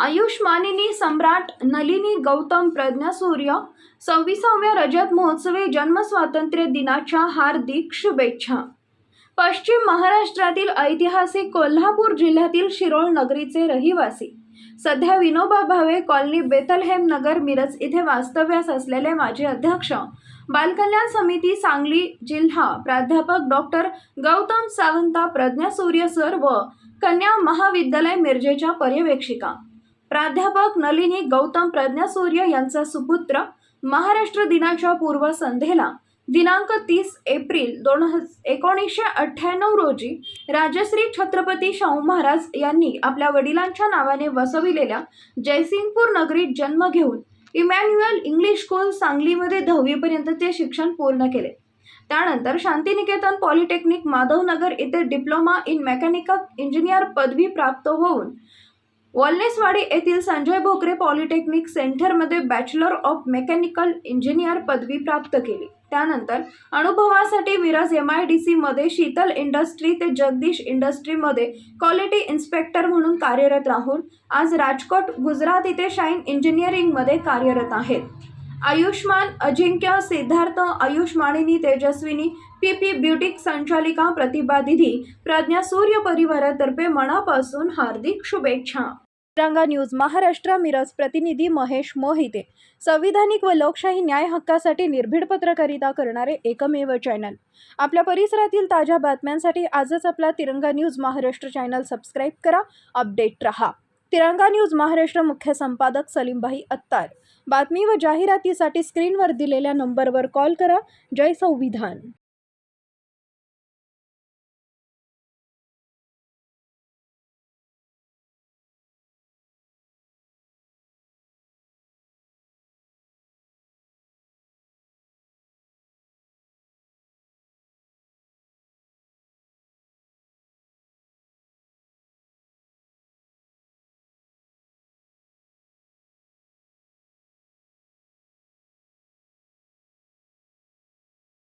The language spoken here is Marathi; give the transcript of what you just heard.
आयुष्मानिनी सम्राट नलिनी गौतम प्रज्ञासूर्य सव्वीसाव्या रजत महोत्सवी जन्मस्वातंत्र्य दिनाच्या हार्दिक शुभेच्छा. पश्चिम महाराष्ट्रातील ऐतिहासिक कोल्हापूर जिल्ह्यातील शिरोळ नगरीचे रहिवासी. सध्या विनोबा भावे कॉलनी बेतलहेम नगर मिरज इथे वास्तव्यास असलेले माजी अध्यक्ष. बालकल्याण समिती सांगली जिल्हा प्राध्यापक डॉक्टर गौतम सावंता प्रज्ञासूर्य सर व कन्या महाविद्यालय मिरजेच्या पर्यवेक्षिका. प्राध्यापक नलिनी गौतम प्रज्ञासूर्य यांचा सुपुत्र महाराष्ट्र दिनाच्या पूर्वसंध्येला दिनांक तीस एप्रिल दोन हजार एकोणीसशे अठ्ठ्याण्णव रोजी राजश्री छत्रपती शाहू महाराज यांनी आपल्या वडिलांच्या नावाने वसविलेल्या जयसिंगपूर नगरीत जन्म घेऊन इमॅन्युअल इंग्लिश स्कूल सांगलीमध्ये दहावीपर्यंतचे शिक्षण पूर्ण केले. त्यानंतर शांतिनिकेतन पॉलिटेक्निक माधवनगर येथे डिप्लोमा इन मेकॅनिकल इंजिनियर पदवी प्राप्त होऊन वॉलनेसवाडी येथील संजय भोकरे पॉलिटेक्निक सेंटरमध्ये बॅचलर ऑफ मेकॅनिकल इंजिनियर पदवी प्राप्त केली. त्यानंतर अनुभवासाठी मिरज एम आय डी सीमध्ये शीतल इंडस्ट्री ते जगदीश इंडस्ट्रीमध्ये क्वालिटी इन्स्पेक्टर म्हणून कार्यरत राहून आज राजकोट गुजरात इथे शाईन इंजिनिअरिंगमध्ये कार्यरत आहेत. Ayushman Ajinkya Siddharth Ayushmanini Tejaswini P P boutique संचालिका प्रतिभा दिदी प्रज्ञा सूर्य परिवारातर्फे मनापासून हार्दिक शुभेच्छा. रंगा न्यूज महाराष्ट्र मिरज प्रतिनिधी महेश मोहिते. संविधानिक व लोकशाही न्याय हक्कासाठी निर्भीड पत्रकारिता करणारे एकमेव चॅनल. आपल्या परिसरातील ताज्या बातम्यांसाठी आजच आपला Tiranga news Maharashtra channel subscribe करा अपडेट रहा. तिरंगा न्यूज महाराष्ट्र मुख्य संपादक सलीमभाई अत्तार. बातमी व जाहिरातीसाठी स्क्रीनवर दिलेल्या नंबरवर कॉल करा. जय संविधान.